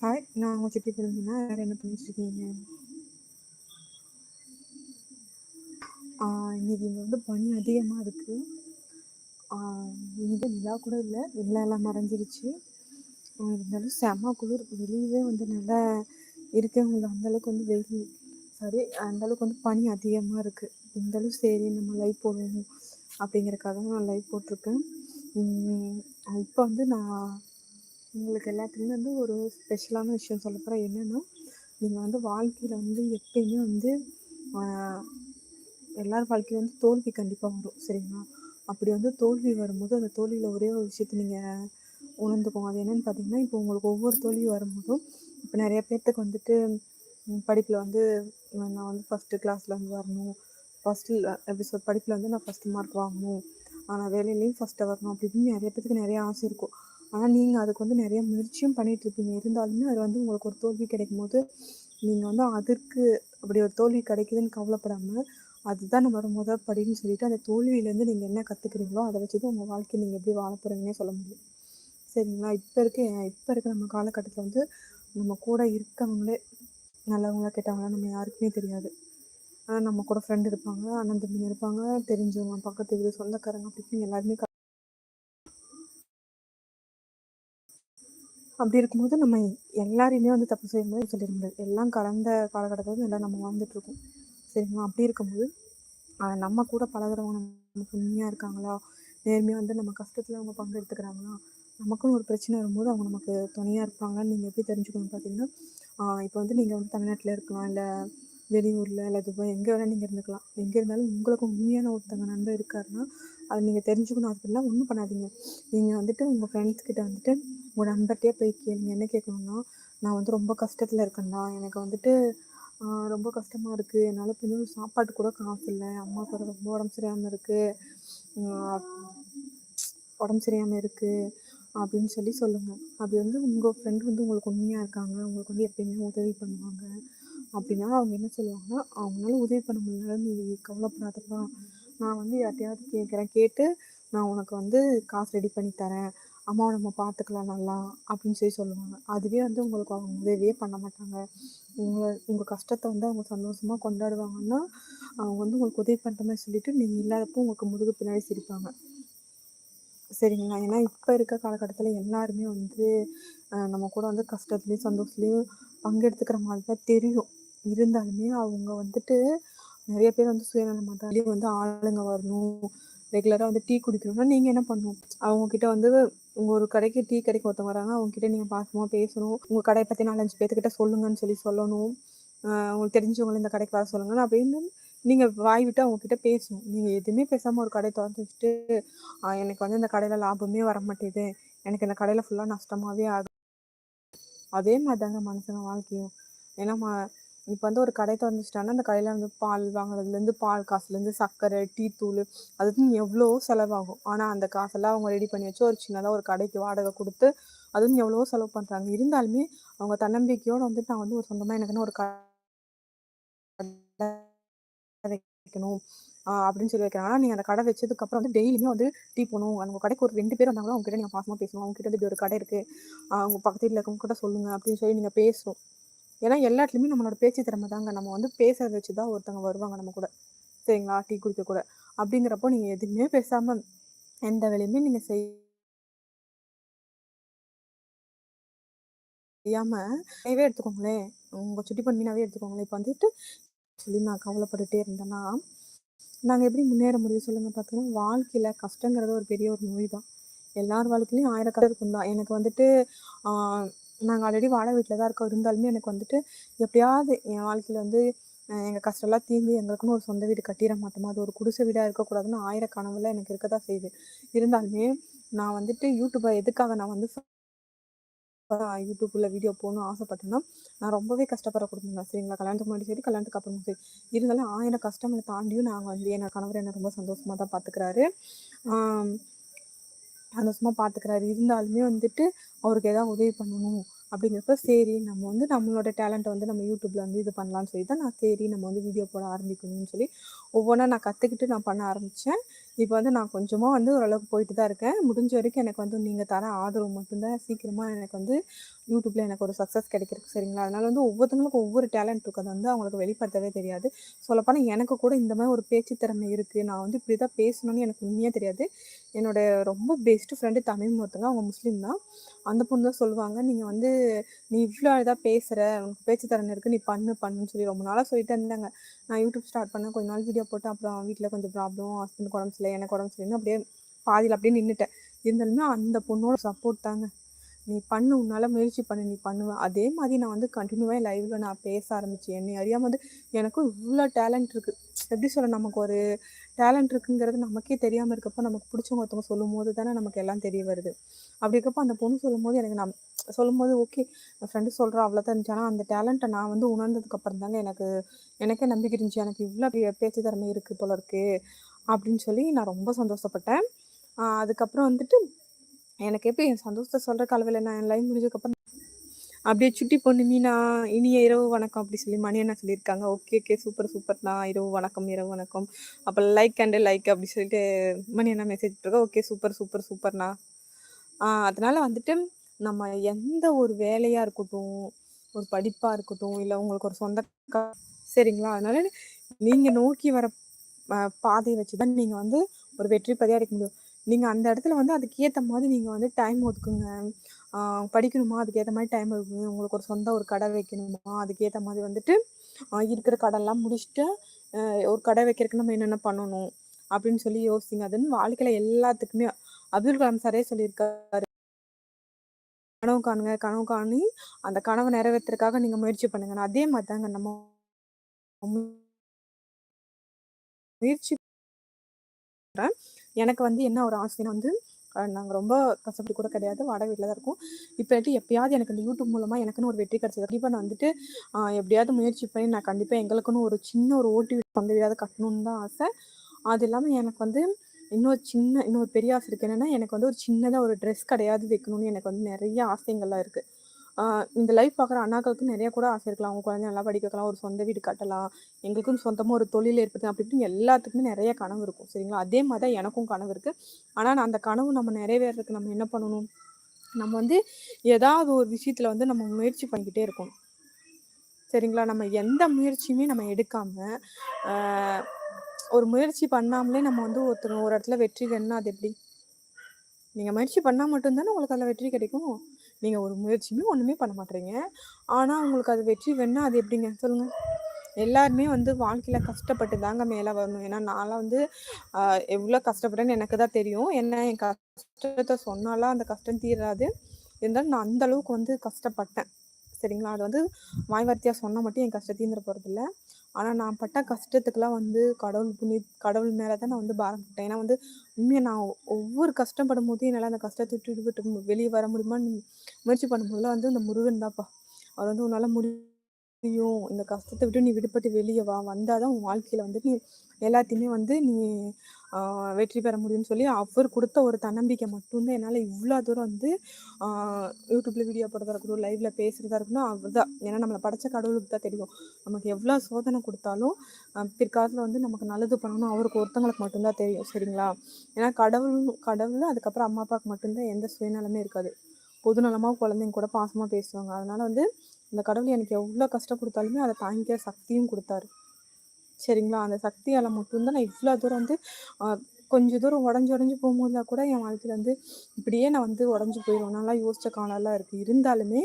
Hi நான் உங்கள் city பொண்ணுங்கன்னா வேறு என்ன பண்ணிட்டு இருக்கீங்க இன்னைக்கு இங்கே வந்து பனி அதிகமாக இருக்குது இங்கே நிலா கூட இல்லை. நிலா எல்லாம் மறைஞ்சிருச்சு. இருந்தாலும் செம குளிர். வெளியவே வந்து நல்லா இருக்கவே அந்தளவுக்கு வந்து வெயில். சாரி அந்தளவுக்கு வந்து பனி அதிகமாக இருக்குது இருந்தாலும் சரி நம்ம லைவ் போடுவோம். தான் நான் லைவ் போட்டிருக்கேன். இப்போ வந்து நான் உங்களுக்கு எல்லாத்துக்குமே வந்து ஒரு ஸ்பெஷலான விஷயம் சொல்ல போகிறேன் என்னென்னா நீங்கள் வந்து வாழ்க்கையில் வந்து எப்பயுமே வந்து எல்லார் வாழ்க்கையிலும் வந்து தோல்வி கண்டிப்பாக வரும். சரிங்களா? அப்படி வந்து தோல்வி வரும்போது அந்த தோல்வியில் ஒரே ஒரு விஷயத்த நீங்கள் உணர்ந்துக்கோங்க. அது என்னென்னு பார்த்தீங்கன்னா இப்போ உங்களுக்கு ஒவ்வொரு தோல்வி வரும்போதும் இப்போ நிறைய பேர்த்துக்கு வந்துட்டு படிப்பில் வந்து நான் வந்து ஃபஸ்ட்டு கிளாஸில் வந்து வரணும். ஃபஸ்ட்டு எப்படி சொல் படிப்பில் வந்து நான் ஃபஸ்ட்டு மார்க் வாங்கணும். ஆனால் வேலையிலையும் ஃபஸ்ட்டாக வரணும். அப்படி இப்படின்னு நிறைய பேத்துக்கு நிறைய ஆசை இருக்கும். ஆனால் நீங்கள் அதுக்கு வந்து நிறைய முயற்சியும் பண்ணிகிட்ருப்பீங்க இருந்தாலுமே அது வந்து உங்களுக்கு ஒரு தோல்வி கிடைக்கும் போது நீங்கள் வந்து அதற்கு அப்படி ஒரு தோல்வி கிடைக்குதுன்னு கவலைப்படாமல் அதுதான் நம்மளோட முதல் படின்னு சொல்லிட்டு அந்த தோல்வியிலேருந்து நீங்கள் என்ன கற்றுக்குறீங்களோ அதை வச்சு தான் உங்கள் வாழ்க்கையை நீங்கள் எப்படி வாழ போகிறீங்கன்னே சொல்ல முடியும். சரிங்களா? இப்போ இருக்க இப்போ இருக்க நம்ம காலகட்டத்தில் வந்து நம்ம கூட இருக்கவங்களே நல்லவங்களா கெட்டவங்களா நம்ம யாருக்குமே தெரியாது. ஆனால் நம்ம கூட ஃப்ரெண்டு இருப்பாங்க அண்ணன் தம்பிங்க இருப்பாங்க தெரிஞ்சவங்க பக்கத்து வீடு சொந்தக்காரங்க அப்படி எல்லாருமே அப்படி இருக்கும்போது நம்ம எல்லாரையுமே வந்து தப்பு செய்யும்போது சொல்லிட முடியாது எல்லாம் கலந்த காலகட்டத்தில் வந்து எல்லாம் நம்ம வாழ்ந்துட்டு இருக்கோம். சரிங்களா? அப்படி இருக்கும்போது நம்ம கூட பழகுறவங்க நமக்கு உண்மையாக இருக்காங்களா? நேர்மையாக வந்து நம்ம கஷ்டத்தில் அவங்க பங்கு எடுத்துக்கிறாங்களா? நமக்குன்னு ஒரு பிரச்சனை வரும்போது அவங்க நமக்கு துணையாக இருப்பாங்கன்னு நீங்கள் எப்படி தெரிஞ்சுக்கணும் பார்த்தீங்கன்னா இப்போ வந்து நீங்கள் வந்து தமிழ்நாட்டில் இருக்கலாம் இல்லை வெளியூரில் இல்லை துபாய் எங்கே வேணால் நீங்கள் இருந்துக்கலாம். எங்கே இருந்தாலும் உங்களுக்கு உண்மையான ஒருத்தங்க நண்பர் இருக்காருன்னா அதை நீங்கள் தெரிஞ்சுக்கணும். அதுக்கெல்லாம் ஒன்றும் பண்ணாதீங்க. நீங்கள் வந்துட்டு உங்கள் ஃப்ரெண்ட்ஸ்கிட்ட வந்துட்டு உங்கள் நண்பர்கிட்டே போய் கேளுங்க. என்ன கேட்கணும்னா நான் வந்து ரொம்ப கஷ்டத்தில் இருக்கேன்டா. எனக்கு வந்துட்டு ரொம்ப கஷ்டமாக இருக்குது என்னால் இப்போ இன்னும் சாப்பாட்டு கூட காசு இல்லை. அம்மாவுக்கு வேற ரொம்ப உடம்பு சரியாமல் இருக்குது உடம்பு சரியாமல் இருக்குது அப்படின்னு சொல்லி சொல்லுங்கள் அப்படி வந்து உங்கள் ஃப்ரெண்டு வந்து உங்களுக்கு உண்மையாக இருக்காங்க. உங்களுக்கு வந்து எப்பயுமே உதவி பண்ணுவாங்க. அப்படின்னா அவங்க என்ன சொல்லுவாங்கன்னா அவங்களால உதவி பண்ண முடியலனாலும் நீ கவலைப்படாதப்பா. நான் வந்து யார்ட்டையாவது கேட்குறேன் கேட்டு நான் உனக்கு வந்து காசு ரெடி பண்ணி தரேன். அம்மாவை நம்ம பார்த்துக்கலாம் நல்லா அப்படின்னு சொல்லி சொல்லுவாங்க. அதுவே வந்து உங்களுக்கு அவங்க உதவியே பண்ண மாட்டாங்க. உங்களை உங்கள் கஷ்டத்தை வந்து அவங்க சந்தோஷமாக கொண்டாடுவாங்கன்னா அவங்க வந்து உங்களுக்கு உதவி பண்ணுற மாதிரி சொல்லிட்டு நீங்கள் இல்லாதப்போ உங்களுக்கு முதுகு பின்னாடி சிரிப்பாங்க. சரிங்களா? ஏன்னா இப்போ இருக்க காலகட்டத்தில் எல்லாருமே வந்து நம்ம கூட வந்து கஷ்டத்துலேயும் சந்தோஷத்துலேயும் பங்கெடுத்துக்கிற மாதிரி தான் தெரியும். இருந்தாலுமே அவங்க வந்துட்டு நிறைய பேர் வந்து சுயநலமாக தான் வந்து ஆளுங்க வரணும். ரெகுலராக வந்து டீ குடிக்கணும்னா நீங்கள் என்ன பண்ணணும் அவங்க கிட்ட வந்து உங்கள் ஒரு கடைக்கு டீ கடைக்கு ஒருத்தவங்க வராங்க அவங்க கிட்ட நீங்கள் பாசமாக பேசணும். உங்கள் கடையை பற்றி நாலஞ்சு பேர்த்துக்கிட்ட சொல்லுங்கன்னு சொல்லி சொல்லணும். உங்களுக்கு தெரிஞ்சவங்களை இந்த கடைக்கு வர சொல்லுங்க அப்படின்னு நீங்கள் வாய் விட்டு அவங்க கிட்ட பேசணும். நீங்கள் எதுவுமே பேசாமல் ஒரு கடை திறந்து வச்சுட்டு எனக்கு வந்து இந்த கடையில் லாபமே வர மாட்டேது. எனக்கு இந்த கடையில் ஃபுல்லாக நஷ்டமாகவே ஆகும் அதே மாதிரி தாங்க மனுஷங்க வாழ்க்கையும். ஏன்னா இப்போ வந்து ஒரு கடை திறந்துச்சிட்டாங்கன்னா அந்த கடையில் வந்து பால் வாங்குறதுலேருந்து பால் காசுலேருந்து சர்க்கரை டீ தூள் அதுக்கு எவ்வளோ செலவாகும். ஆனால் அந்த காசெல்லாம் அவங்க ரெடி பண்ணி வச்சு ஒரு சின்னதாக ஒரு கடைக்கு வாடகை கொடுத்து அதுவும் எவ்வளோ செலவு பண்ணுறாங்க இருந்தாலுமே அவங்க தன்னம்பிக்கையோடு வந்துட்டு நான் வந்து ஒரு சொந்தமாக எனக்குன்னு ஒரு கடை வைக்கணும் ஆஹ் அப்படின்னு சொல்லி வைக்கிறாங்க. ஆனால் நீங்கள் அந்த கடை வச்சதுக்கு அப்புறம் வந்து டெய்லியுமே வந்து டீ போகணும் அவங்க கடைக்கு ஒரு ரெண்டு பேர் வந்தாங்களோ அவங்க கிட்ட நீங்கள் பாசமாக பேசணும். அவங்க கிட்ட இப்படி ஒரு கடை இருக்குது அவங்க பக்கத்து வீட்டில் இருக்கவங்க கிட்ட சொல்லுங்க அப்படின்னு சொல்லி நீங்கள் பேசணும் ஏன்னா எல்லாத்துலேயுமே நம்மளோட பேச்சு திறமை தாங்க நம்ம வந்து பேசுறத வச்சு தான் ஒருத்தவங்க வருவாங்க நம்ம கூட. சரிங்களா? டீ குடிக்க கூட. அப்படிங்கிறப்போ நீங்கள் எதுவுமே பேசாமல் எந்த வேலையுமே நீங்கள் செய் செய்யாமல் நீவே எடுத்துக்கோங்களேன். உங்க சுட்டி பண்ணினாவே எடுத்துக்கோங்களேன். இப்போ வந்துட்டு சொல்லி நான் கவலைப்பட்டுட்டே இருந்தேன்னா நாங்கள் எப்படி முன்னேற முடியும் சொல்லுங்க பார்த்தீங்கன்னா வாழ்க்கையில கஷ்டங்கிறது ஒரு பெரிய ஒரு நோய் தான் எல்லார் வாழ்க்கையிலையும் ஆயிரம் கஷ்டம் இருக்கும் தான் எனக்கு வந்துட்டு நாங்கள் ஆல்ரெடி வாடகை வீட்டில் தான் இருக்கோம். இருந்தாலுமே எனக்கு வந்துட்டு எப்படியாவது என் வாழ்க்கையில் வந்து எங்கள் கஷ்டம்லாம் தீர்ந்து எங்களுக்குன்னு ஒரு சொந்த வீடு கட்டிட மாட்டோமா? அது ஒரு குடிசை வீடாக இருக்கக்கூடாதுன்னு ஆயிரம் கனவுல எனக்கு இருக்க தான் செய்யுது. இருந்தாலுமே நான் வந்துட்டு யூடியூப்பை எதுக்காக நான் வந்து யூடியூப்ல வீடியோ போகணும்னு ஆசைப்பட்டேன்னா நான் ரொம்பவே கஷ்டப்படுற குடும்பம் தான் சரிங்களா? கல்யாணத்துக்கு முன்னாடி சரி கல்யாணத்துக்கு அப்புறமும் சரி. இருந்தாலும் ஆயிரம் கஷ்டங்களை தாண்டியும் நாங்கள் வந்து என்னோட கணவர் என்னை ரொம்ப சந்தோஷமா தான் பார்த்துக்கிறாரு சந்தோஷமாக பார்த்துக்கிறாரு இருந்தாலுமே வந்துட்டு அவருக்கு ஏதாவது உதவி பண்ணணும் அப்படிங்கிறப்ப சரி நம்ம வந்து நம்மளோட டேலண்ட்டை வந்து நம்ம யூடியூப்ல வந்து இது பண்ணலாம்னு சொல்லி தான் நான் சரி நம்ம வந்து வீடியோ போட ஆரம்பிக்கணும்னு சொல்லி ஒவ்வொன்றா நான் கற்றுக்கிட்டு நான் பண்ண ஆரம்பித்தேன் இப்போ வந்து நான் கொஞ்சமாக வந்து ஓரளவுக்கு போயிட்டு தான் இருக்கேன். முடிஞ்ச வரைக்கும் எனக்கு வந்து நீங்கள் தர ஆதரவு மட்டும்தான் சீக்கிரமாக எனக்கு வந்து யூடியூப்ல எனக்கு ஒரு சக்ஸஸ் கிடைக்கிறதுக்கு சரிங்களா? அதனால வந்து ஒவ்வொருத்தவங்களுக்கும் ஒவ்வொரு டேலண்ட் இருக்குது அது வந்து அவங்களுக்கு வெளிப்படுத்தவே தெரியாது. சொல்லப்போனால் எனக்கு கூட இந்த மாதிரி ஒரு பேச்சு திறமை இருக்குது நான் வந்து இப்படி தான் பேசணும்னு எனக்கு உண்மையாக தெரியாது. என்னோட ரொம்ப பெஸ்ட் ஃப்ரெண்டு தமிழ் ஒருத்தங்க. அவங்க முஸ்லீம் தான். அந்த பொண்ணு தான் சொல்லுவாங்க நீங்கள் வந்து நீ இவ்வளோ இதாக பேசுகிற உனக்கு பேச்சு திறன் இருக்குது நீ பண்ணு பண்ணுன்னு சொல்லி ரொம்ப நாளாக சொல்லிட்டு இருந்தாங்க. நான் யூடியூப் ஸ்டார்ட் பண்ணேன். கொஞ்ச நாள் வீடியோ போட்டு அப்புறம் வீட்டில் கொஞ்சம் ப்ராப்ளம் ஹஸ்பண்ட் உடம்பு சரியில்லை எனக்கு உடம்பு சரியில்லைன்னு அப்படியே பாதியில் அப்படியே நின்றுட்டேன் இருந்தாலுமே அந்த பொண்ணோட சப்போர்ட் தாங்க. நீ பண்ணு உன்னால் முயற்சி பண்ணு நீ பண்ணுவேன் அதே மாதிரி நான் வந்து கண்டினியூவாக லைவில் நான் பேச ஆரம்பிச்சேன். என்னை அறியாம வந்து எனக்கும் இவ்வளோ டேலண்ட் இருக்குது எப்படி சொல்ல நமக்கு ஒரு டேலண்ட் இருக்குங்கிறது நமக்கே தெரியாமல் இருக்கப்போ நமக்கு பிடிச்சவங்க ஒருத்தவங்க சொல்லும் போது தானே நமக்கு எல்லாம் தெரிய வருது. அப்படி இருக்கப்போ அந்த பொண்ணு சொல்லும் போது எனக்கு நான் சொல்லும்போது ஓகே என் ஃப்ரெண்டு சொல்கிறா அவ்வளோதான் இருந்துச்சு. ஆனால் அந்த டேலண்ட்டை நான் வந்து உணர்ந்ததுக்கப்புறம் தாங்க எனக்கு எனக்கே நம்பிக்கை இருந்துச்சு. எனக்கு இவ்வளோ பேச்சு திறமை இருக்குது போல இருக்குது அப்படின்னு சொல்லி நான் ரொம்ப சந்தோஷப்பட்டேன். அதுக்கப்புறம் வந்துட்டு எனக்கு எப்படி என் சந்தோஷத்தை சொல்ற கலவையில் நான் என் லைஃப் முடிஞ்சதுக்கப்புறம் அப்படியே சுட்டி பொண்ணு மீனா இனிய இரவு வணக்கம் அப்படி சொல்லி மணி என்ன சொல்லியிருக்காங்க. ஓகே ஓகே சூப்பர் சூப்பர்ண்ணா இரவு வணக்கம் இரவு வணக்கம். அப்போ லைக் அண்டு லைக் அப்படி சொல்லிட்டு மணி என்ன மெசேஜ் இருக்கா ஓகே சூப்பர் சூப்பர் சூப்பர்ண்ணா ஆஹ் அதனால வந்துட்டு நம்ம எந்த ஒரு வேலையா இருக்கட்டும் ஒரு படிப்பா இருக்கட்டும் இல்லை உங்களுக்கு ஒரு சொந்த சரிங்களா? அதனால நீங்க நோக்கி வர பாதையை பாதையை வச்சுதான் நீங்க வந்து ஒரு வெற்றி பதியா இருக்க முடியும். நீங்க அந்த இடத்துல வந்து அதுக்கு ஏத்த மாதிரி நீங்க வந்து டைம் ஒதுக்குங்க. ஆஹ் படிக்கணுமா? அதுக்கு ஏத்த மாதிரி டைம் ஒதுக்குங்க. உங்களுக்கு ஒரு சொந்த ஒரு கடை வைக்கணுமா? அதுக்கேற்ற மாதிரி வந்துட்டு இருக்கிற கடைலாம் முடிச்சுட்டு ஒரு கடை வைக்கிறதுக்கு நம்ம என்னென்ன பண்ணணும்? அப்படின்னு சொல்லி யோசிங்க. அதுன்னு வாழ்க்கையில எல்லாத்துக்குமே அப்துல் கலாம் சாரே சொல்லியிருக்காரு. கனவு காணுங்க கனவு காணி அந்த கனவை நிறைவேற்றுறதுக்காக நீங்க முயற்சி பண்ணுங்க. அதே மாதிரி தாங்க நம்ம முயற்சி எனக்கு வந்து என்ன ஒரு ஆசைன்னா வந்து நாங்கள் ரொம்ப கஷ்டப்பட்டு கூட கிடையாது. வாடகை வீட்டில் தான் இருக்கோம். இப்போ எப்பயாவது எனக்கு இந்த யூடியூப் மூலமாக எனக்குன்னு ஒரு வெற்றி கிடைச்சது. கண்டிப்பாக நான் வந்துட்டு எப்படியாவது முயற்சி பண்ணி நான் கண்டிப்பாக எங்களுக்குன்னு ஒரு சின்ன ஒரு ஓட்டு வீடு சொந்த வீடாவது கட்டணும்னு தான் ஆசை. அது இல்லாமல் எனக்கு வந்து இன்னொரு சின்ன இன்னொரு பெரிய ஆசை இருக்குது என்னென்னா எனக்கு வந்து ஒரு சின்னதாக ஒரு ட்ரெஸ் கிடையாது வைக்கணும்னு எனக்கு வந்து நிறைய ஆசைங்கள்லாம் இருக்குது இந்த லைஃப் பார்க்குற அண்ணாக்களுக்கு நிறைய கூட ஆசை இருக்கலாம். அவங்க குழந்தை நல்லா படிக்க வைக்கலாம் ஒரு சொந்த வீடு கட்டலாம். எங்களுக்கும் சொந்தமாக ஒரு தொழில் ஏற்படுத்தலாம் அப்படி இப்படின்னு எல்லாத்துக்குமே நிறைய கனவு இருக்கும். சரிங்களா? அதே மாதிரி தான் எனக்கும் கனவு இருக்குது ஆனால் நான் அந்த கனவு நம்ம நிறைவேறதுக்கு நம்ம என்ன பண்ணணும்? நம்ம வந்து ஏதாவது ஒரு விஷயத்தில் வந்து நம்ம முயற்சி பண்ணிக்கிட்டே இருக்கணும். சரிங்களா? நம்ம எந்த முயற்சியுமே நம்ம எடுக்காமல் ஒரு முயற்சி பண்ணாமலே நம்ம வந்து ஒருத்தர் ஒரு இடத்துல வெற்றி வேணும்னா அது எப்படி? நீங்கள் முயற்சி பண்ணால் மட்டும்தானே உங்களுக்கு அதில் வெற்றி கிடைக்கும். நீங்கள் ஒரு முயற்சியுமே ஒன்றுமே பண்ண மாட்டேறீங்க ஆனால் உங்களுக்கு அது வெற்றி வேணும்னா அது எப்படிங்க? சொல்லுங்கள் எல்லாருமே வந்து வாழ்க்கையில் கஷ்டப்பட்டு தாங்க மேலே வரணும். ஏன்னா நான்லாம் வந்து எவ்வளோ கஷ்டப்பட்டேன்னு எனக்கு தான் தெரியும். என்ன என் கஷ்டத்தை சொன்னாலாம் அந்த கஷ்டம் தீராது. இருந்தாலும் நான் அந்த அளவுக்கு வந்து கஷ்டப்பட்டேன். சரிங்களா? அது வந்து வாய் வார்த்தையா மட்டும் என் கஷ்டம் தீர்ந்துட இல்லை ஆனால் நான் பட்ட கஷ்டத்துக்கெல்லாம் வந்து கடவுள் புண்ணி கடவுள் மேலதான் நான் வந்து பாரப்பட்டேன் ஏன்னா வந்து உண்மையை நான் ஒவ்வொரு கஷ்டப்படும் போது என்னால் அந்த கஷ்டத்தை விட்டு வெளியே வர முடியுமான்னு முயற்சி பண்ணும்போதுலாம் வந்து இந்த முருகன் தான்ப்பா. அவர் வந்து உன்னால் முடியும். இந்த கஷ்டத்தை விட்டு நீ விடுபட்டு வெளியே வா. வந்தால் தான் உன் வாழ்க்கையில் வந்து நீ எல்லாத்தையுமே வந்து நீ வெற்றி பெற முடியும்னு சொல்லி அவர் கொடுத்த ஒரு தன்னம்பிக்கை மட்டும்தான் என்னால் இவ்வளோ தூரம் வந்து யூடியூப்ல வீடியோ போடுறதா இருக்கட்டும் லைவ்ல பேசுறதா இருக்கட்டும் அவர்தான். ஏன்னா நம்மளை படைச்ச கடவுளுக்கு தான் தெரியும். நமக்கு எவ்வளோ சோதனை கொடுத்தாலும் பிற்காலத்தில் வந்து நமக்கு நல்லது பண்ணணும் அவருக்கு ஒருத்தங்களுக்கு மட்டும்தான் தெரியும் சரிங்களா? ஏன்னா கடவுள் கடவுள் அதுக்கப்புறம் அம்மா அப்பாவுக்கு மட்டும்தான் எந்த சுயநலமே இருக்காது. பொதுநலமாக குழந்தைங்க கூட பாசமாக பேசுவாங்க. அதனால வந்து இந்த கடவுள் எனக்கு எவ்வளோ கஷ்டம் கொடுத்தாலுமே அதை தாங்கிக்கிற சக்தியும் கொடுத்தாரு. சரிங்களா? அந்த சக்தியால மட்டும்தான் நான் இவ்வளோ தூரம் வந்து கொஞ்ச தூரம் உடஞ்சு உடஞ்சு போகும்போதுல கூட என் வாழ்க்கையில வந்து இப்படியே நான் வந்து உடஞ்சு போயிடுவேன் நல்லா யோசிச்ச காலம்லாம் இருக்கு. இருந்தாலுமே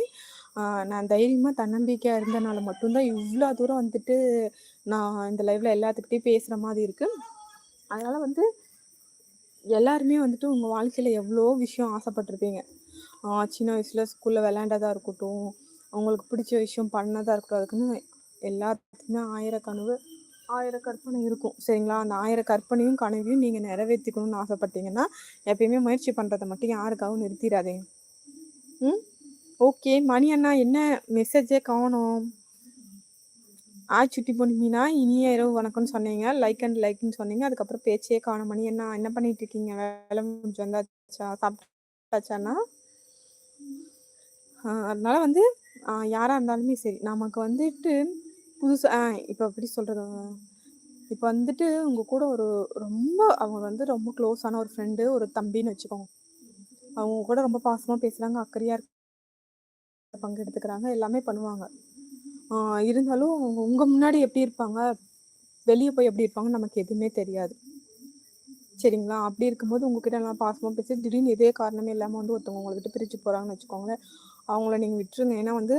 நான் தைரியமா தன்னம்பிக்கையா இருந்தனால மட்டும்தான் இவ்வளோ தூரம் வந்துட்டு நான் இந்த லைவில் எல்லாத்துக்கிட்டையும் பேசுற மாதிரி இருக்கு. அதனால வந்து எல்லாருமே வந்துட்டு உங்க வாழ்க்கையில எவ்வளோ விஷயம் ஆசைப்பட்டிருப்பீங்க. சின்ன வயசுல ஸ்கூல்ல விளையாண்டதா இருக்கட்டும் அவங்களுக்கு பிடிச்ச விஷயம் பண்ணதா இருக்கட்டும் அதுக்குன்னு எல்லாத்துக்குமே ஆயிரக்கனவு ஆயிரம் கற்பனை இருக்கும். சரிங்களா? அந்த ஆயிரம் கற்பனையும் கனவையும் நீங்க நிறைவேற்றிக்கணும்னு ஆசைப்பட்டீங்கன்னா எப்பயுமே முயற்சி பண்றதை மட்டும் யாருக்காகவும் நிறுத்திடாதீங்க. ம்? ஓகே. மணி அண்ணா என்ன மெசேஜே காணோம்? ஆ சுட்டி பொண்ணுமீனா இனிய இரவு வணக்கம்னு சொன்னீங்க. லைக் அண்ட் லைக்னு சொன்னீங்க. அதுக்கப்புறம் பேச்சே காணும். மணி என்ன என்ன பண்ணிட்டு இருக்கீங்க வேலை முடிஞ்சு வந்தாச்சா? சாப்பிட்டாச்சானா அதனால வந்து யாராக யாரா இருந்தாலுமே சரி நமக்கு வந்துட்டு புதுசாக ஆ இப்போ எப்படி சொல்கிறது இப்போ வந்துட்டு உங்கள் கூட ஒரு ரொம்ப அவங்க வந்து ரொம்ப க்ளோஸான ஒரு ஃப்ரெண்டு ஒரு தம்பின்னு வச்சுக்கோங்க அவங்க கூட ரொம்ப பாசமா பேசுறாங்க அக்கறையா பங்கெடுத்துக்கிறாங்க. எல்லாமே பண்ணுவாங்க. இருந்தாலும் இருந்தாலும் உங்கள் முன்னாடி எப்படி இருப்பாங்க? வெளியே போய் எப்படி இருப்பாங்கன்னு நமக்கு எதுவுமே தெரியாது. சரிங்களா? அப்படி இருக்கும்போது உங்ககிட்ட எல்லாம் பாசமாக பேசி திடீர்னு இதே காரணமே இல்லாமல் வந்து ஒருத்தவங்க உங்கள்கிட்ட பிரித்து போகிறாங்கன்னு வச்சுக்கோங்களேன். அவங்கள நீங்க விட்டுருங்க. ஏன்னா வந்து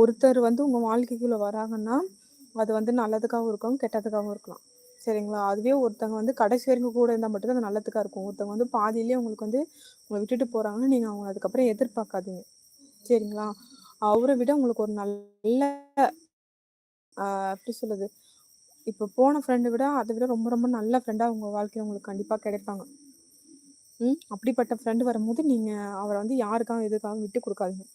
ஒருத்தர் வந்து உங்க வாழ்க்கைக்குள்ள வராங்கன்னா, அது வந்து நல்லதுக்காகவும் இருக்கும், கெட்டதுக்காகவும் இருக்கலாம். சரிங்களா? அதுவே ஒருத்தவங்க வந்து கடைசி வரைக்கும் கூட இருந்தா மட்டும்தான் அது நல்லதுக்கா இருக்கும். ஒருத்தவங்க வந்து பாதியிலே உங்களுக்கு வந்து உங்கள விட்டுட்டு போறாங்கன்னா, நீங்க அவங்க அதுக்கப்புறம் எதிர்பார்க்காதீங்க. சரிங்களா? அவரை விட உங்களுக்கு ஒரு நல்ல எப்படி சொல்லுது இப்ப போன ஃப்ரெண்ட விட அத விட ரொம்ப ரொம்ப நல்ல ஃப்ரெண்டா உங்கள் வாழ்க்கையில் உங்களுக்கு கண்டிப்பா கிடைப்பாங்க. ம். அப்படிப்பட்ட ஃப்ரெண்டு வரும்போது நீங்கள் அவரை வந்து யாருக்காகவும் எதுக்காகவும் விட்டு கொடுக்காதீங்க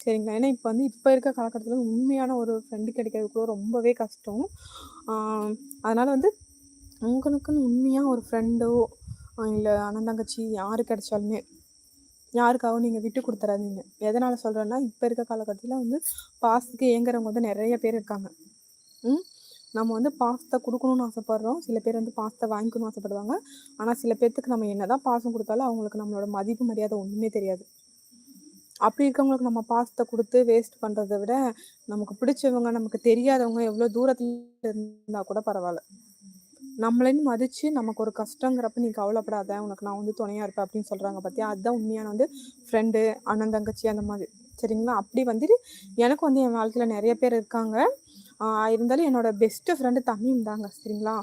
சரிங்களா? ஏன்னா இப்போ வந்து இப்போ இருக்க காலகட்டத்தில் உண்மையான ஒரு ஃப்ரெண்டு கிடைக்கிறது கூட ரொம்பவே கஷ்டம். அதனால் வந்து உங்களுக்குன்னு உண்மையாக ஒரு ஃப்ரெண்டோ, இல்லை அண்ணன், தங்கச்சி யாரு கிடைச்சாலுமே யாருக்காகவும் நீங்கள் விட்டு கொடுத்துறாதீங்க எதனால் சொல்கிறேன்னா இப்போ இருக்க காலகட்டத்தில் வந்து பாசத்துக்கு ஏங்குறவங்க வந்து நிறைய பேர் இருக்காங்க. ம். நம்ம வந்து பாசத்த கொடுக்கணும்னு ஆசைப்படுறோம். சில பேர் வந்து பாஸ்தா வாங்கிக்கணும்னு ஆசைப்படுவாங்க. ஆனா சில பேர்த்துக்கு நம்ம என்னதான் பாசம் கொடுத்தாலும் அவங்களுக்கு நம்மளோட மதிப்பு, மரியாதை ஒண்ணுமே தெரியாது. அப்படி இருக்கவங்களுக்கு நம்ம பாசத்த குடுத்து வேஸ்ட் பண்ணுறதை விட, நமக்கு பிடிச்சவங்க, நமக்கு தெரியாதவங்க எவ்வளோ தூரத்துல இருந்தா கூட பரவாயில்ல நம்மளையும் மதிச்சு நமக்கு ஒரு கஷ்டங்கிறப்ப நீ கவலைப்படாத. உனக்கு நான் வந்து துணையா இருப்பேன் அப்படின்னு சொல்றாங்க பார்த்தியா அதுதான் உண்மையான வந்து ஃப்ரெண்டு, அண்ணன், தங்கச்சி அந்த மாதிரி. சரிங்களா? அப்படி வந்துட்டு எனக்கும் வந்து என் வாழ்க்கையில நிறைய பேர் இருக்காங்க. ஆ இருந்தாலும் என்னோட பெஸ்ட்டு ஃப்ரெண்டு தமிழ் தாங்க. சரிங்களா?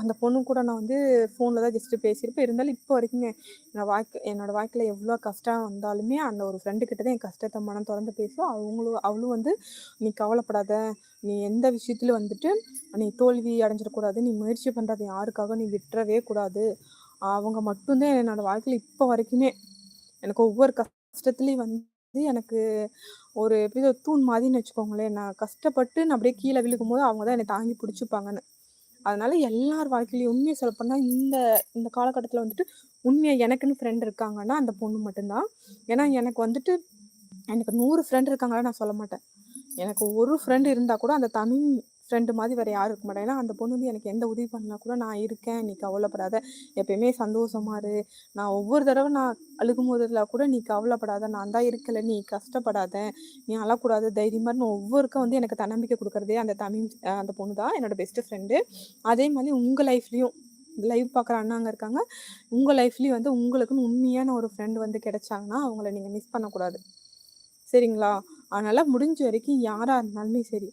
அந்த பொண்ணு கூட நான் வந்து ஃபோனில் தான் ஜஸ்ட்டு பேசியிருப்பேன். இருந்தாலும் இப்போ வரைக்குமே என்னோட வாழ்க்கை என்னோட வாழ்க்கையில் எவ்வளோ கஷ்டம் வந்தாலுமே அந்த ஒரு ஃப்ரெண்டுக்கிட்ட தான் என் கஷ்டத்தை மனம் தொறந்து பேசும் அவங்களும் அவளும் வந்து நீ கவலைப்படாத. நீ எந்த விஷயத்துலையும் வந்துட்டு நீ தோல்வி அடைஞ்சிடக்கூடாது. நீ முயற்சி பண்ணுறது யாருக்காக நீ விட்டுறவே கூடாது. அவங்க மட்டும்தான் என்னோடய என்னோட இப்போ வரைக்குமே எனக்கு ஒவ்வொரு கஷ்டத்துலேயும் வந்து எனக்கு ஒரு எப்படி தூண் மாதிரின்னு வச்சுக்கோங்களேன். நான் கஷ்டப்பட்டு நான் அப்படியே கீழே விழுக்கும் போது அவங்க தான் என்னை தாங்கி பிடிச்சிப்பாங்கன்னு அதனால எல்லார் வாழ்க்கையிலையும் உண்மைய சொல்லப்போனா இந்த இந்த காலகட்டத்தில் வந்துட்டு உண்மையை எனக்குன்னு ஃப்ரெண்ட் இருக்காங்கன்னா, அந்த பொண்ணு மட்டும்தான் ஏன்னா எனக்கு வந்துட்டு எனக்கு நூறு ஃப்ரெண்ட் இருக்காங்களா நான் சொல்ல மாட்டேன். எனக்கு ஒரு ஃப்ரெண்ட் இருந்தால் கூட அந்த தனி ஃப்ரெண்டு மாதிரி வேறு யாரும் இருக்க மாட்டேன் ஏன்னா அந்த பொண்ணு வந்து எனக்கு எந்த உதவி பண்ணா கூட நான் இருக்கேன். நீ கவலைப்படாத. எப்பயுமே சந்தோஷமா இரு. நான் ஒவ்வொரு தடவை நான் அழுகும் போதில் கூட நீ கவலைப்படாத. நான் தான் இருக்கலை நீ கஷ்டப்படாத. நீ அழக்கூடாது. தைரியமாக நான் ஒவ்வொருக்கும் வந்து எனக்கு தன்னம்பிக்கை கொடுக்குறதே அந்த தமிழ் அந்த பொண்ணு தான். என்னோட பெஸ்ட் ஃப்ரெண்டு. அதே மாதிரி உங்கள் லைஃப்லேயும் லைவ் பார்க்குற அண்ணாங்க இருக்காங்க. உங்கள் லைஃப்லேயும் வந்து உங்களுக்குன்னு உண்மையான ஒரு ஃப்ரெண்டு வந்து கிடைச்சாங்கன்னா, அவங்கள நீங்கள் மிஸ் பண்ணக்கூடாது. சரிங்களா? அதனால் முடிஞ்ச வரைக்கும் யாராக இருந்தாலுமே சரி,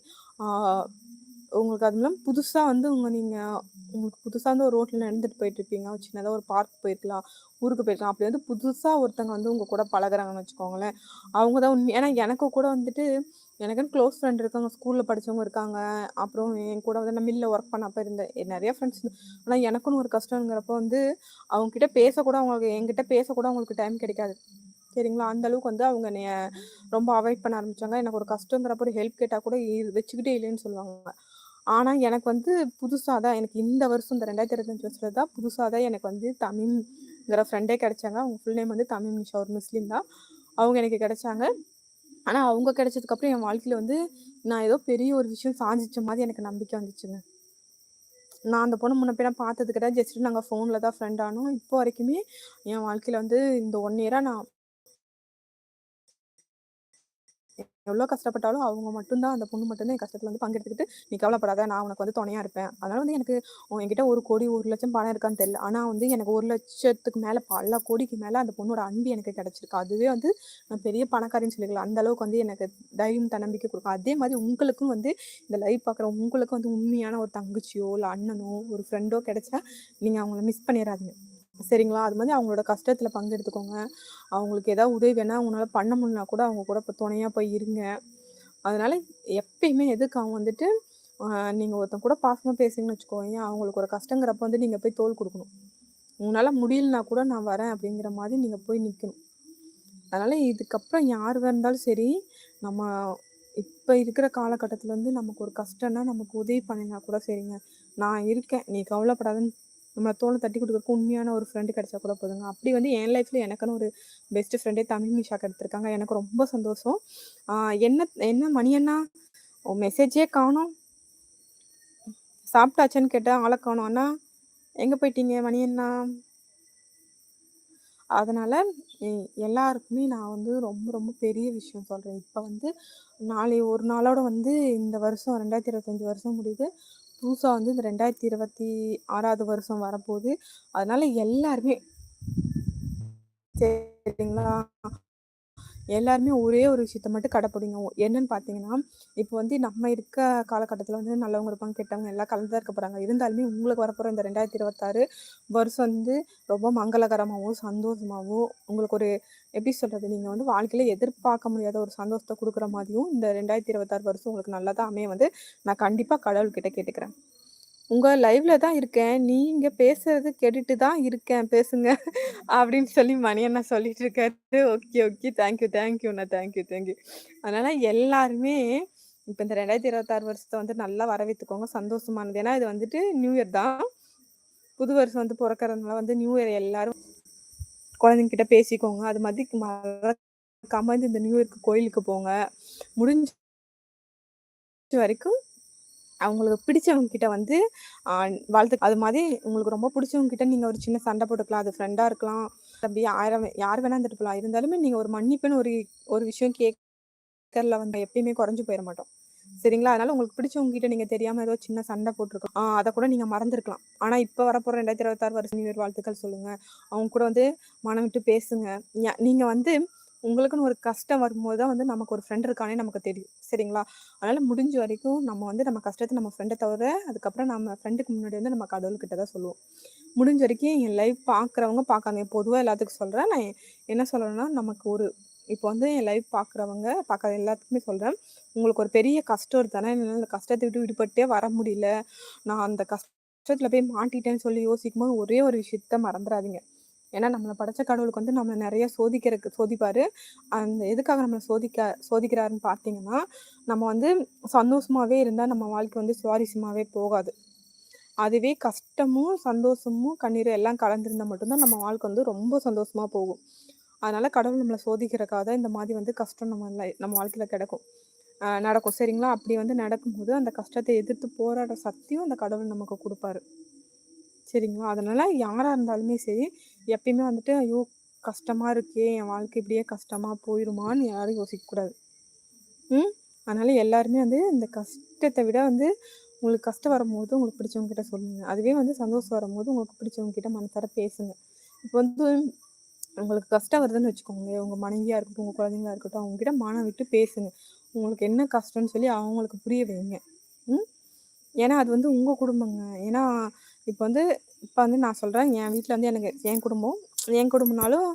உங்களுக்கு அதுவும் மூலம் புதுசாக வந்து உங்கள் நீங்கள் உங்களுக்கு புதுசாக வந்து ஒரு ரோட்டில் நடந்துட்டு போயிட்டுருப்பீங்க. சின்னதாக ஒரு பார்க் போயிருக்கலாம், ஊருக்கு போயிருக்கலாம். அப்படி வந்து புதுசாக ஒருத்தங்க வந்து உங்கள் கூட பழகுறாங்கன்னு வச்சுக்கோங்களேன். அவங்க தான் உண்மை ஏன்னா எனக்கு கூட வந்துட்டு எனக்குன்னு க்ளோஸ் ஃப்ரெண்ட் இருக்காங்க. ஸ்கூலில் படிச்சவங்க இருக்காங்க. அப்புறம் என் கூட வந்து நான் மில்லில் ஒர்க் பண்ணப்போ இருந்தேன் நிறைய ஃப்ரெண்ட்ஸ் ஆனால் எனக்குன்னு ஒரு கஷ்டங்கிறப்போ வந்து அவங்க கிட்ட பேசக்கூட அவங்களுக்கு என்கிட்ட பேசக்கூட அவங்களுக்கு டைம் கிடைக்காது. சரிங்களா? அந்த அளவுக்கு வந்து அவங்க என்னைய ரொம்ப அவாய்ட் பண்ண ஆரம்பிச்சாங்க. எனக்கு ஒரு கஷ்டங்கிறப்ப ஒரு ஹெல்ப் கேட்டால் கூட வச்சுக்கிட்டே இல்லைன்னு சொல்லுவாங்க. ஆனால் எனக்கு வந்து புதுசாக தான் எனக்கு இந்த வருஷம் இந்த 2025 வருஷத்துல தான் புதுசாக தான் எனக்கு வந்து தமிழ்ங்கிற ஃப்ரெண்டே கிடைச்சாங்க. அவங்க ஃபுல் நேம் வந்து தமிழ் நிஷா ஒரு முஸ்லீம் தான். அவங்க எனக்கு கிடைச்சாங்க. ஆனால் அவங்க கிடைச்சதுக்கப்புறம் என் வாழ்க்கையில் வந்து நான் ஏதோ பெரிய ஒரு விஷயம் சாதிச்ச மாதிரி எனக்கு நம்பிக்கை வந்துச்சுங்க. நான் அந்த பொண்ணு முன்ன பின்ன பார்த்தது கிடையாது. ஜஸ்ட் நாங்கள் ஃபோனில் தான் ஃப்ரெண்ட் ஆனோம். இப்போ வரைக்குமே என் வாழ்க்கையில் வந்து இந்த ஒன் இயராக நான் எவ்வளோ கஷ்டப்பட்டாலும் அவங்க மட்டும்தான் அந்த பொண்ணு மட்டும்தான் என் கஷ்டத்துல வந்து பங்கெடுத்துக்கிட்டு, "நீ கவலைப்படாத. நான் உனக்கு வந்து துணையா இருப்பேன்." அதனால வந்து எனக்கு என்கிட்ட ஒரு கோடி, ஒரு லட்சம் பணம் இருக்கான்னு தெரியல. ஆனா வந்து எனக்கு ஒரு லட்சத்துக்கு மேல பல கோடிக்கு மேல அந்த பொண்ணோட அன்பு எனக்கு கிடைச்சிருக்கு. அதுவே வந்து நான் பெரிய பணக்காரின்னு சொல்லிக்கலாம். அந்த அளவுக்கு வந்து எனக்கு தைரியம், தன்னம்பிக்கை கொடுக்கும் அதே மாதிரி உங்களுக்கும் வந்து இந்த லைவ் பார்க்குற உங்களுக்கும் வந்து உண்மையான ஒரு தங்கச்சியோ, இல்ல அண்ணனோ, ஒரு ஃப்ரெண்டோ கிடைச்சா நீங்க அவங்கள மிஸ் பண்ணிடாதீங்க சரிங்களா? அது மாதிரி அவங்களோட கஷ்டத்தில் பங்கெடுத்துக்கோங்க. அவங்களுக்கு ஏதாவது உதவி வேணால் அவங்களால பண்ண முடியலனா கூட அவங்க கூட இப்போ துணையாக போய் இருங்க. அதனால எப்பயுமே எதுக்கு அவங்க வந்துட்டு நீங்கள் ஒருத்தன் கூட பாசமாக பேசுங்கன்னு வச்சுக்கோங்க அவங்களுக்கு ஒரு கஷ்டங்கிறப்ப வந்து நீங்கள் போய் தோல் கொடுக்கணும் உங்களால் முடியலனா கூட நான் வரேன் அப்படிங்கிற மாதிரி நீங்கள் போய் நிற்கணும் அதனால் இதுக்கப்புறம் யார் இருந்தாலும் சரி, நம்ம இப்போ இருக்கிற காலகட்டத்தில் வந்து நமக்கு ஒரு கஷ்டம்னா நமக்கு உதவி பண்ணினா கூட சரிங்க. நான் இருக்கேன். நீ கவலைப்படாதுன்னு நம்மளை தோலை தட்டி கொடுக்குறக்கு உண்மையான ஒரு ஃப்ரெண்டு கிடைச்சா கூட போதுங்க. அப்படி வந்து என் லைஃப்ல எனக்குன்னு ஒரு பெஸ்ட் ஃப்ரெண்டே தமிழ் மீஷா கிடைச்சிருக்காங்க. எனக்கு ரொம்ப சந்தோஷம். என்ன என்ன மணி அண்ணா மெசேஜே காணும் சாப்பிட்டாச்சான்னு கேட்டா ஆளை காணும் அண்ணா எங்க போயிட்டீங்க மணி அண்ணா? அதனால எல்லாருக்குமே நான் வந்து ரொம்ப ரொம்ப பெரிய விஷயம் சொல்றேன். இப்ப வந்து நாளை ஒரு நாளோட வந்து இந்த வருஷம் 2025 வருஷம் முடியுது. புதுசா வந்து இந்த 2026வது வருஷம் வரப்போகுது அதனால எல்லாருமே சரிங்களா? எல்லாருமே ஒரே ஒரு விஷயத்த மட்டும் கடைப்பிடிங்க. என்னன்னு பார்த்தீங்கன்னா, இப்போ வந்து நம்ம இருக்க காலகட்டத்தில் வந்து நல்லவங்க இருப்பாங்க, கெட்டவங்க எல்லாம் கலந்து தான் இருக்க போகிறாங்க இருந்தாலுமே உங்களுக்கு வரப்போகிற இந்த 2026 வருஷம் வந்து ரொம்ப மங்களகரமாகவும் சந்தோஷமாகவும் உங்களுக்கு ஒரு எப்படி சொல்கிறது நீங்கள் வந்து வாழ்க்கையில் எதிர்பார்க்க முடியாத ஒரு சந்தோஷத்தை கொடுக்குற மாதிரியும் இந்த 2026 வருஷம் உங்களுக்கு நல்லதா அமைய வந்து நான் கண்டிப்பாக கடவுள்கிட்ட கேட்டுக்கிறேன். உங்க லைவ்ல தான் இருக்கேன். நீங்க பேசுறது கேட்டுட்டு தான் இருக்கேன். பேசுங்க அப்படின்னு சொல்லி மணி அண்ணா சொல்லிட்டு இருக்காரு. Okay, okay. Thank you, thank thank you thank you, thank you. அதனால எல்லாருமே இப்போ இந்த ரெண்டாயிரத்தி இருபத்தாறு வருஷத்தை வந்து நல்லா வரவேற்றுக்கோங்க சந்தோஷமானது. ஏன்னா இது வந்துட்டு நியூ இயர் தான். புது வருஷம் வந்து பிறக்கிறதுனால வந்து நியூ இயர் எல்லாரும் குழந்தைங்க கிட்ட பேசிக்கோங்க. அது மாதிரி மறக்காம இந்த நியூ இயர்க்கு கோயிலுக்கு போங்க. முடிஞ்ச வரைக்கும் அவங்களுக்கு பிடிச்சவங்க கிட்ட வந்து வாழ்த்து அது மாதிரி உங்களுக்கு ரொம்ப பிடிச்சவங்க கிட்ட நீங்க ஒரு சின்ன சண்டை போட்டுக்கலாம். அது ஃப்ரெண்டா இருக்கலாம். தம்பி ஆயிரம் யார் வேணா இருந்துட்டு இருந்தாலுமே நீங்க ஒரு மன்னிப்புன்னு ஒரு ஒரு விஷயம் கேட்கறதுல வந்து எப்பயுமே குறைஞ்சு போயிட மாட்டோம். சரிங்களா? அதனால உங்களுக்கு பிடிச்சவங்க கிட்ட நீங்க தெரியாம ஏதோ சின்ன சண்டை போட்டிருக்கோம் ஆஹ் அதை கூட நீங்க மறந்துருக்கலாம். ஆனா இப்ப வரப்போற 2026 வருஷம் நியூ வாழ்த்துக்கள் சொல்லுங்க. அவங்க கூட வந்து மனம் விட்டு பேசுங்க. நீங்க வந்து உங்களுக்குன்னு ஒரு கஷ்டம் வரும்போது தான் வந்து நமக்கு ஒரு ஃப்ரெண்ட் இருக்கானே நமக்கு தெரியும். சரிங்களா? அதனால் முடிஞ்ச வரைக்கும் நம்ம வந்து நம்ம கஷ்டத்தை நம்ம ஃப்ரெண்டை தவிர, அதுக்கப்புறம் நம்ம ஃப்ரெண்டுக்கு முன்னாடி வந்து நம்ம கடவுள்கிட்ட தான் சொல்லுவோம். முடிஞ்ச வரைக்கும் என் லைஃப் பார்க்குறவங்க பார்க்காதீங்க. பொதுவாக எல்லாத்துக்கும் சொல்கிறேன் நான் என்ன சொல்கிறேன்னா நமக்கு ஒரு இப்போ வந்து என் லைஃப் பார்க்குறவங்க, பார்க்காத எல்லாத்துக்குமே சொல்கிறேன் உங்களுக்கு ஒரு பெரிய கஷ்டம் இருந்தானே என்னால் அந்த கஷ்டத்தை விட்டு விடுபட்டே வர முடியல. நான் அந்த கஷ்டத்தில் போய் மாட்டிட்டேன்னு சொல்லி யோசிக்கும்போது, ஒரே ஒரு விஷயத்த மறந்துடாதீங்க ஏன்னா நம்மளை படைச்ச கடவுளுக்கு வந்து நம்மளை நிறைய சோதிக்கிறக்கு சோதிப்பாரு. அந்த எதுக்காக நம்மளை சோதிக்க சோதிக்கிறாருன்னு பார்த்தீங்கன்னா, நம்ம வந்து சந்தோஷமாவே இருந்தால் நம்ம வாழ்க்கை வந்து சுவாரஸ்யமாகவே போகாது. அதுவே கஷ்டமும், சந்தோஷமும், கண்ணீரும் எல்லாம் கலந்திருந்தா மட்டும்தான் நம்ம வாழ்க்கை வந்து ரொம்ப சந்தோஷமாக போகும். அதனால கடவுள் நம்மளை சோதிக்கிறக்காக தான் இந்த மாதிரி வந்து கஷ்டம் நம்ம நம்ம வாழ்க்கையில் கிடக்கும். நடக்கும். சரிங்களா? அப்படி வந்து நடக்கும்போது அந்த கஷ்டத்தை எதிர்த்து போராடுற சக்தியும் அந்த கடவுள் நமக்கு கொடுப்பாரு சரிங்களா? அதனால யாரா இருந்தாலுமே சரி, எப்பயுமே வந்துட்டு, ஐயோ! கஷ்டமாக இருக்கே! என் வாழ்க்கை இப்படியே கஷ்டமாக போயிடுமான்னு யாரும் யோசிக்கக்கூடாது. ம். அதனால் எல்லாருமே வந்து இந்த கஷ்டத்தை விட வந்து உங்களுக்கு கஷ்டம் வரும்போது உங்களுக்கு பிடிச்சவங்க கிட்ட சொல்லுங்க. அதுவே வந்து சந்தோஷம் வரும்போது உங்களுக்கு பிடிச்சவங்க கிட்ட மனசார பேசுங்க. இப்போ வந்து உங்களுக்கு கஷ்டம் வருதுன்னு வச்சுக்கோங்களேன், உங்கள் மனைவியாக இருக்கட்டும், உங்கள் குழந்தைங்களா இருக்கட்டும், அவங்க கிட்ட மனம் விட்டு பேசுங்க. உங்களுக்கு என்ன கஷ்டம்னு சொல்லி அவங்களுக்கு புரிய வைங்க. ம். ஏன்னா அது வந்து உங்கள் குடும்பங்க. ஏன்னா இப்போ வந்து இப்போ வந்து நான் சொல்கிறேன் என் வீட்டில் வந்து எனக்கு என் குடும்பம். என் குடும்பம்னாலும்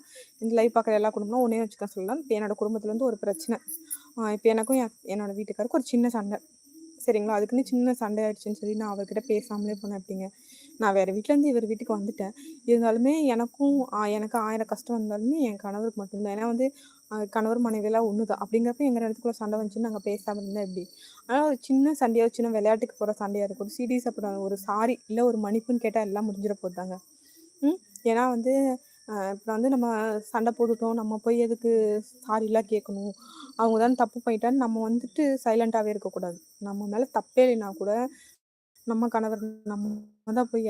இந்த லைவ் பார்க்குற எல்லா குடும்பமும் ஒன்றே வச்சுக்க சொல்லலாம். இப்போ என்னோட குடும்பத்துல வந்து ஒரு பிரச்சனை. இப்போ எனக்கும் என் என்னோட வீட்டுக்காருக்கும் ஒரு சின்ன சண்டை. சரிங்களா? அதுக்குன்னு சின்ன சண்டை ஆயிடுச்சுன்னு சொல்லி நான் அவர்கிட்ட பேசாமலே போனேன் அப்படிங்க நான் வேறு வீட்டிலேருந்து இவர் வீட்டுக்கு வந்துட்டேன். இருந்தாலுமே எனக்கும் எனக்கு ஆயிரம் கஷ்டம் வந்தாலுமே என் கணவருக்கு மட்டும்தான் ஏன்னா வந்து கணவர் மனைவியெல்லாம் ஒன்று தான். அப்படிங்கிறப்ப எங்க இடத்துக்குள்ள சண்டை வந்துச்சுன்னு நாங்க பேசாமல் இருந்தால் எப்படி? ஆனா ஒரு சின்ன சண்டையாக சின்ன விளையாட்டுக்கு போற சண்டையா இருக்கும் சிடிஸ் அப்புறம் ஒரு சாரி இல்லை ஒரு மன்னிப்புன்னு கேட்டால் எல்லாம் முடிஞ்சிட போதாங்க ஏன்னா வந்து இப்போ வந்து நம்ம சண்டை போட்டுட்டோம். நம்ம போய் எதுக்கு சாரிலாம் கேட்கணும்? அவங்க தான் தப்பு பண்ணிட்டான்னு நம்ம வந்துட்டு சைலண்டாவே இருக்கக்கூடாது. நம்ம மேல தப்பே இல்லைனா கூட, நம்ம கணவர் நம்ம தான் போய்